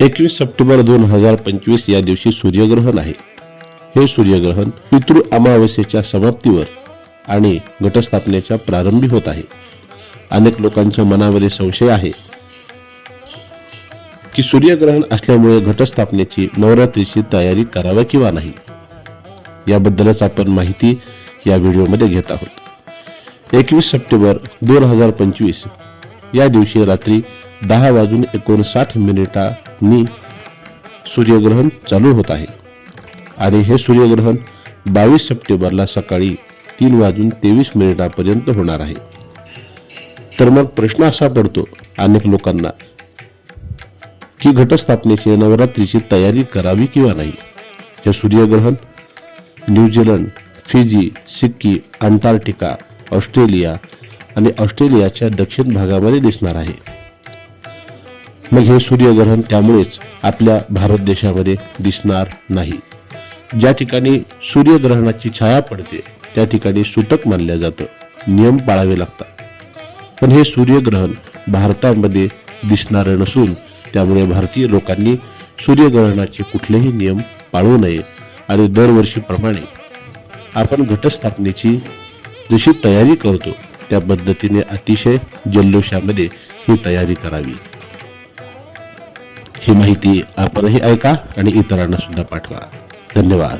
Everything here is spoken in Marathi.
एकवीस सप्टेंबर दोन हजार पंचवीस या दिवशी सूर्यग्रहण आहे. हे सूर्यग्रहण पितृ अमावस्येच्या समाप्तीवर आणि घटस्थापनेच्या प्रारंभी होत आहे. अनेक लोकांच्या मनामध्ये संशय आहे की सूर्यग्रहण असल्यामुळे घटस्थापनेची नवरात्रीची तयारी करावी किंवा नाही. याबद्दलच आपण माहिती या व्हिडिओमध्ये घेत आहोत. एकवीस सप्टेंबर दोन हजार पंचवीस या दिवशी रात्री दहा वाजून एकोणसाठ मिनिटांनी सूर्यग्रहण चालू होत आहे. आणि हे सूर्यग्रहण बावीस सप्टेंबरला सकाळी तीन वाजून तेवीस मिनिटापर्यंत होणार आहे. तर मग प्रश्न असा पडतो अनेक लोकांना की घटस्थापनेची नवरात्रीची तयारी करावी किंवा नाही? हे सूर्यग्रहण न्यूझीलंड फिजी सिक्की अंटार्क्टिका ऑस्ट्रेलिया आणि ऑस्ट्रेलियाच्या दक्षिण भागामध्ये दिसणार आहे. मग हे सूर्यग्रहण त्यामुळेच आपल्या भारत देशामध्ये दिसणार नाही. ज्या ठिकाणी सूर्यग्रहणाची छाया पडते त्या ठिकाणी सुतक मानलं जातं. नियम पाळावे लागतात. पण हे सूर्यग्रहण भारतामध्ये दिसणारं नसून त्यामुळे भारतीय लोकांनी सूर्यग्रहणाचे कुठलेही नियम पाळू नये. आणि दरवर्षीप्रमाणे आपण घटस्थापनेची जशी तयारी करतो त्या पद्धतीने अतिशय जल्लोषामध्ये ही तयारी करावी. ही माहिती आपणही ऐका आणि इतरांना सुद्धा पाठवा. धन्यवाद.